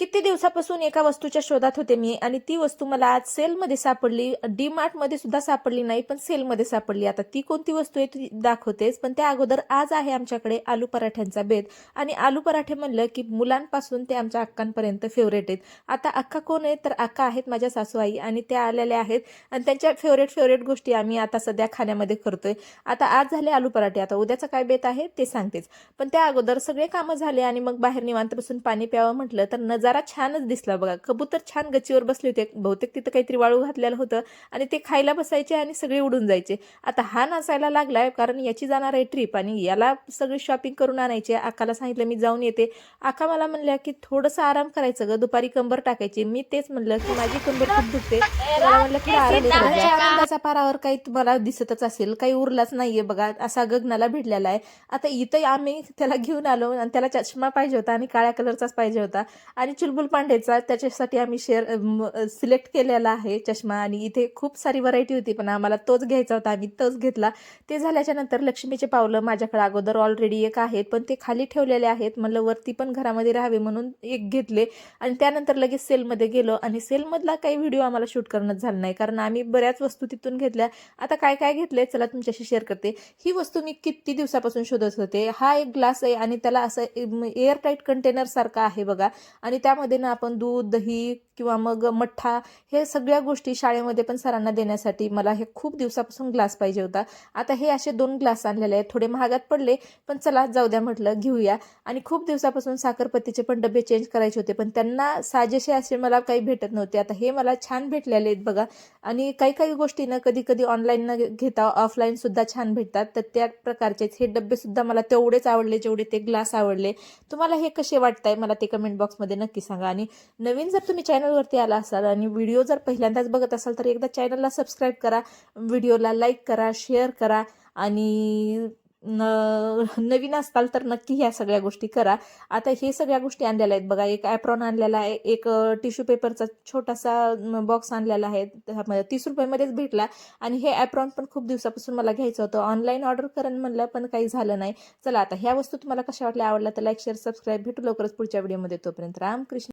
किती दिवसापासून एका वस्तूच्या शोधात होते मी आणि ती वस्तू मला आज सेलमध्ये सापडली. डी मार्टमध्ये सुद्धा सापडली नाही पण सेलमध्ये सापडली. आता ती कोणती वस्तू आहे ती दाखवतेच पण त्या अगोदर आज आहे आमच्याकडे आलू पराठ्यांचा बेत. आणि आलू पराठे म्हणलं की मुलांपासून ते आमच्या अक्कांपर्यंत फेवरेट आहेत. आता अक्का कोण आहेत? तर अक्का आहेत माझ्या सासूआई आणि त्या आलेल्या आहेत. आणि त्यांच्या फेवरेट फेवरेट गोष्टी आम्ही आता सध्या खाण्यामध्ये करतोय. आता आज झाले आलू पराठे. आता उद्याचं काय बेत आहे ते सांगतेच. पण त्या अगोदर सगळे कामं झाले आणि मग बाहेर निवांत बसून पाणी प्यावं म्हटलं तर नजारा छानच दिसला बघा. कबूतर छान गच्चीवर बसले होते. बहुतेक तिथं काहीतरी वाळू घातलेलं होतं आणि ते खायला बसायचे आणि सगळे उडून जायचे. आता हा नाचायला लागलाय कारण याची जाणार आहे ट्रिप आणि याला सगळी शॉपिंग करून आणायची. आकाला सांगितलं मी जाऊन येते. आका मला म्हणल्या की थोडंसं आराम करायचं ग. दुपारी कंबर टाकायची. मी तेच म्हणलं की माझी कंबर खूप दुखते. मला म्हणलं की आराम. आनंदाचा पारावर काही तुम्हाला दिसतच असेल. काही उरलाच नाहीये बघा. असा गगनाला भिडलेला आहे. आता इथं आम्ही त्याला घेऊन आलो आणि त्याला चष्मा पाहिजे होता आणि काळ्या कलरचाच पाहिजे होता. आणि चुलबुल पांडेचा त्याच्यासाठी आम्ही शेअर सिलेक्ट केलेला आहे चष्मा आणि इथे खूप सारी व्हरायटी होती पण आम्हाला तोच घ्यायचा होता आम्ही तोच घेतला. ते झाल्याच्यानंतर लक्ष्मीचे पावलं माझ्याकडे अगोदर ऑलरेडी एक आहेत पण ते खाली ठेवलेले आहेत. म्हणलं वरती पण घरामध्ये राहावे म्हणून एक घेतले आणि त्यानंतर लगेच सेलमध्ये गेलो आणि सेलमधला काही व्हिडिओ आम्हाला शूट करणं झालं नाही कारण आम्ही बऱ्याच वस्तू तिथून घेतल्या. आता काय काय घेतलंय चला तुमच्याशी शेअर करते. ही वस्तू मी किती दिवसापासून शोधत होते. हा एक ग्लास आहे आणि त्याला असं एअर टाईट कंटेनर सारखा आहे बघा. आणि त्या त्यामध्ये ना आपण दूध दही किंवा मग मठ्ठा हे सगळ्या गोष्टी शाळेमध्ये पण सरांना देण्यासाठी मला हे खूप दिवसापासून ग्लास पाहिजे होता. आता हे असे दोन ग्लास आणलेले आहेत. थोडे महागात पडले पण चला जाऊ द्या म्हटलं घेऊया. आणि खूप दिवसापासून साखरपत्तीचे पण डबे चेंज करायचे होते पण त्यांना साजेसे असे मला काही भेटत नव्हते. आता हे मला छान भेटलेले आहेत बघा. आणि काही काही गोष्टी ना कधी कधी ऑनलाईन न घेता ऑफलाईन सुद्धा छान भेटतात. तर त्या प्रकारचेच हे डबे सुद्धा मला तेवढेच आवडले जेवढे ते ग्लास आवडले. तुम्हाला हे कसे वाटताय? मला ते कमेंट बॉक्समध्ये नक्की सांगा. आणि नवीन जर तुम्ही चॅनलवरती आला असाल आणि व्हिडिओ जर पहिल्यांदाच बघत असाल तर एकदा चॅनलला सबस्क्राईब करा व्हिडिओला लाईक करा शेअर करा आणि न नवीन असताल तर नक्की ह्या सगळ्या गोष्टी करा. आता हे सगळ्या गोष्टी आणलेल्या आहेत बघा एक ॲप्रॉन आणलेला आहे एक टिश्यू पेपरचा छोटासा बॉक्स आणलेला आहे तीस रुपयामध्येच भेटला आणि हे ॲप्रॉन पण खूप दिवसापासून मला घ्यायचं होतं. ऑनलाईन ऑर्डर करण म्हणलं पण काही झालं नाही. चला आता ह्या वस्तू तुम्हाला कशा वाटल्या आवडल्या तर लाईक शेअर सबस्क्राईब भेटू लवकरच पुढच्या व्हिडिओमध्ये तोपर्यंत रामकृष्ण